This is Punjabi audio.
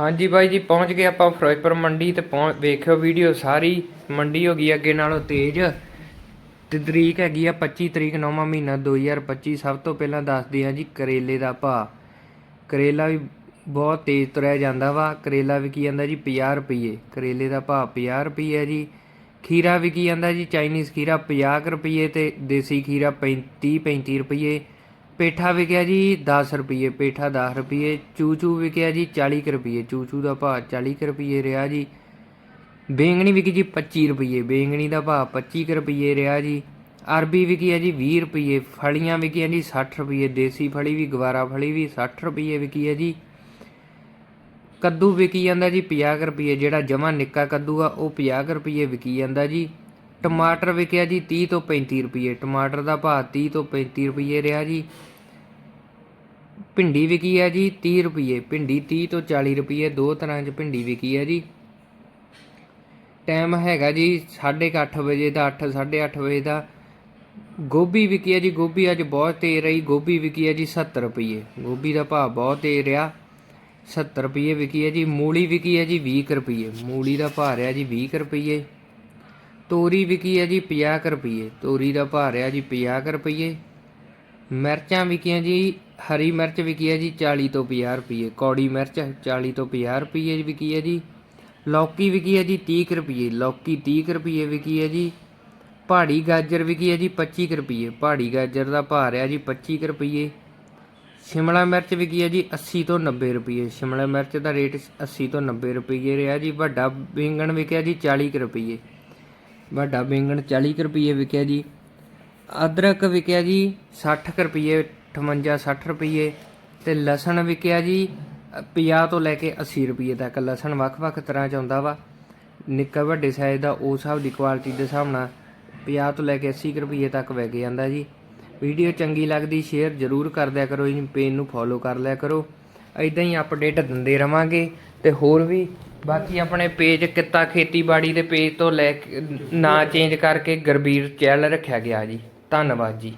ਹਾਂਜੀ ਬਾਈ ਜੀ, ਪਹੁੰਚ ਗਏ ਆਪਾਂ ਫਿਰੋਜ਼ਪੁਰ ਮੰਡੀ ਤੇ ਪਹੁੰਚ ਵੇਖਿਓ ਵੀਡੀਓ ਸਾਰੀ। ਮੰਡੀ ਹੋ ਗਈ ਅੱਗੇ ਨਾਲੋਂ ਤੇਜ਼। ਤੇ ਤਰੀਕ ਹੈਗੀ ਆ 25 ਤਰੀਕ, ਨੌਵਾਂ ਮਹੀਨਾ 2025 ਸਭ ਤੋਂ ਪਹਿਲਾਂ ਦੱਸਦੇ ਹਾਂ ਜੀ, ਕਰੇਲੇ ਦਾ ਭਾਅ। ਕਰੇਲਾ ਵੀ ਬਹੁਤ ਤੇਜ਼ ਤੁਰਿਆ ਜਾਂਦਾ ਵਾ। ਕਰੇਲਾ ਵੀ ਕੀ ਜਾਂਦਾ ਜੀ 50 ਰੁਪਏ ਕਰੇਲੇ ਦਾ ਭਾਅ 50 ਰੁਪਏ ਜੀ। ਖੀਰਾ ਵੀ ਕੀ ਜਾਂਦਾ ਜੀ, ਚਾਈਨੀਜ਼ ਖੀਰਾ 50 ਕੁ ਰੁਪਏ ਤੇ ਦੇਸੀ ਖੀਰਾ 35 35 ਰੁਪਏ ਪੇਠਾ ਵਿਕਿਆ ਜੀ 10 ਰੁਪਏ ਪੇਠਾ 10 ਰੁਪਏ ਚੂਚੂ ਵਿਕਿਆ ਜੀ 40 ਕੁ ਰੁਪਏ ਚੂਚੂ ਦਾ ਭਾਅ 40 ਕੁ ਰੁਪਏ ਰਿਹਾ ਜੀ। ਬੇਂਗਣੀ ਵਿਕੀ ਜੀ 25 ਰੁਪਏ ਬੇਂਗਣੀ ਦਾ ਭਾਅ 25 ਕੁ ਰੁਪਏ ਰਿਹਾ ਜੀ। ਅਰਬੀ ਵਿਕੀ ਹੈ ਜੀ 20 ਰੁਪਏ ਫਲੀਆਂ ਵਿਕੀਆਂ ਜੀ 60 ਰੁਪਏ ਦੇਸੀ ਫਲੀ ਵੀ, ਗਵਾਰਾ ਫਲੀ ਵੀ 60 ਰੁਪਏ ਵਿਕੀ ਹੈ ਜੀ। ਕੱਦੂ ਵਿਕੀ ਜਾਂਦਾ ਜੀ 50 ਕੁ ਰੁਪਏ ਜਿਹੜਾ ਜਮਾ ਨਿੱਕਾ ਕੱਦੂ ਆ, ਉਹ 50 ਕੁ ਰੁਪਏ ਵਿਕੀ ਜਾਂਦਾ ਜੀ। ਟਮਾਟਰ ਵਿਕਿਆ ਜੀ 30 ਤੋਂ 35 ਰੁਪਏ ਟਮਾਟਰ ਦਾ ਭਾਅ 30 ਤੋਂ 35 ਰੁਪਏ ਰਿਹਾ ਜੀ। ਭਿੰਡੀ ਵਿਕੀ ਹੈ ਜੀ 30 ਰੁਪਏ ਭਿੰਡੀ 30 ਤੋਂ 40 ਰੁਪਏ ਦੋ ਤਰ੍ਹਾਂ 'ਚ ਭਿੰਡੀ ਵਿਕੀ ਹੈ ਜੀ। ਟਾਈਮ ਹੈਗਾ ਜੀ 8:30 ਵਜੇ ਦਾ 8 8:30 ਵਜੇ ਦਾ। ਗੋਭੀ ਵਿਕੀ ਹੈ ਜੀ, ਗੋਭੀ ਅੱਜ ਬਹੁਤ ਤੇਜ਼ ਰਹੀ, ਗੋਭੀ ਵਿਕੀ ਹੈ ਜੀ 70 ਰੁਪਏ ਗੋਭੀ ਦਾ ਭਾਅ ਬਹੁਤ ਤੇਜ਼ ਰਿਹਾ 70 ਰੁਪਏ ਵਿਕੀ ਹੈ ਜੀ। ਮੂਲੀ ਵਿਕੀ ਹੈ ਜੀ 20 ਕੁ ਰੁਪਏ ਮੂਲੀ ਦਾ ਭਾਅ ਰਿਹਾ ਜੀ 20 ਕੁ ਰੁਪਏ ਤੋਰੀ ਵਿਕੀ ਹੈ ਜੀ 50 ਕੁ ਰੁਪਏ ਤੋਰੀ ਦਾ ਭਾਅ ਰਿਹਾ ਜੀ 50 ਕੁ ਰੁਪਏ ਮਿਰਚਾਂ ਵਿਕੀਆਂ ਜੀ, ਹਰੀ ਮਿਰਚ ਵਿਕੀ ਹੈ ਜੀ 40 ਤੋਂ 50 ਰੁਪਏ ਕੌੜੀ ਮਿਰਚ 40 ਤੋਂ 50 ਰੁਪਏ ਵਿਕੀ ਹੈ ਜੀ। ਲੌਕੀ ਵਿਕੀ ਹੈ ਜੀ 30 ਕੁ ਰੁਪਏ ਲੌਕੀ 30 ਕੁ ਰੁਪਏ ਵਿਕੀ ਹੈ ਜੀ। ਪਹਾੜੀ ਗਾਜਰ ਵਿਕੀ ਹੈ ਜੀ 25 ਕੁ ਰੁਪਏ ਪਹਾੜੀ ਗਾਜਰ ਦਾ ਭਾਅ ਰਿਹਾ ਜੀ 25 ਕੁ ਰੁਪਏ ਸ਼ਿਮਲਾ ਮਿਰਚ ਵਿਕੀ ਹੈ ਜੀ 80 ਤੋਂ 90 ਰੁਪਏ ਸ਼ਿਮਲਾ ਮਿਰਚ ਦਾ ਰੇਟ 80 ਤੋਂ 90 ਰੁਪਏ ਰਿਹਾ ਜੀ। ਵੱਡਾ ਬੈਂਗਣ ਵਿਕਿਆ ਜੀ 40 ਕੁ ਰੁਪਏ ਵੱਡਾ ਬੈਂਗਣ 40 ਕੁ ਰੁਪਏ ਵਿਕਿਆ ਜੀ। ਅਦਰਕ ਵਿਕਿਆ ਜੀ 60 ਕੁ ਰੁਪਏ 58 60 ਰੁਪਏ ਤੇ ਲਸਣ ਵਿਕਿਆ ਜੀ 50 ਤੋਂ ਲੈ ਕੇ 80 ਰੁਪਏ ਤੱਕ। ਲਸਣ ਵੱਖ-ਵੱਖ ਤਰ੍ਹਾਂ ਚ ਆਉਂਦਾ ਵਾ। ਨਿੱਕਾ ਵੱਡੇ ਸਾਈਜ਼ ਦਾ ਉਸ ਹਿਸਾਬ ਦੀ ਕੁਆਲਿਟੀ ਦੇ ਹਿਸਾਬ ਨਾਲ 50 ਤੋਂ ਲੈ ਕੇ 80 ਕੁ ਰੁਪਏ ਤੱਕ ਵਿਕ ਜਾਂਦਾ ਜੀ। ਵੀਡੀਓ ਚੰਗੀ ਲੱਗਦੀ ਸ਼ੇਅਰ ਜ਼ਰੂਰ ਕਰ ਦਿਆ ਕਰੋ ਜੀ। ਪੇਜ ਨੂੰ ਫੋਲੋ ਕਰ ਲਿਆ ਕਰੋ। ਐਦਾਂ ਹੀ ਅਪਡੇਟ ਦਿੰਦੇ ਰਵਾਂਗੇ ਤੇ ਹੋਰ ਵੀ ਬਾਕੀ ਆਪਣੇ ਪੇਜ ਕਿੱਤਾ ਖੇਤੀਬਾੜੀ ਦੇ ਪੇਜ ਤੋਂ ਲੈ ਕੇ, ਨਾਂ ਚੇਂਜ ਕਰਕੇ ਗਰਬੀਰ ਚੈਨਲ ਰੱਖਿਆ ਗਿਆ ਜੀ। ਧੰਨਵਾਦ ਜੀ।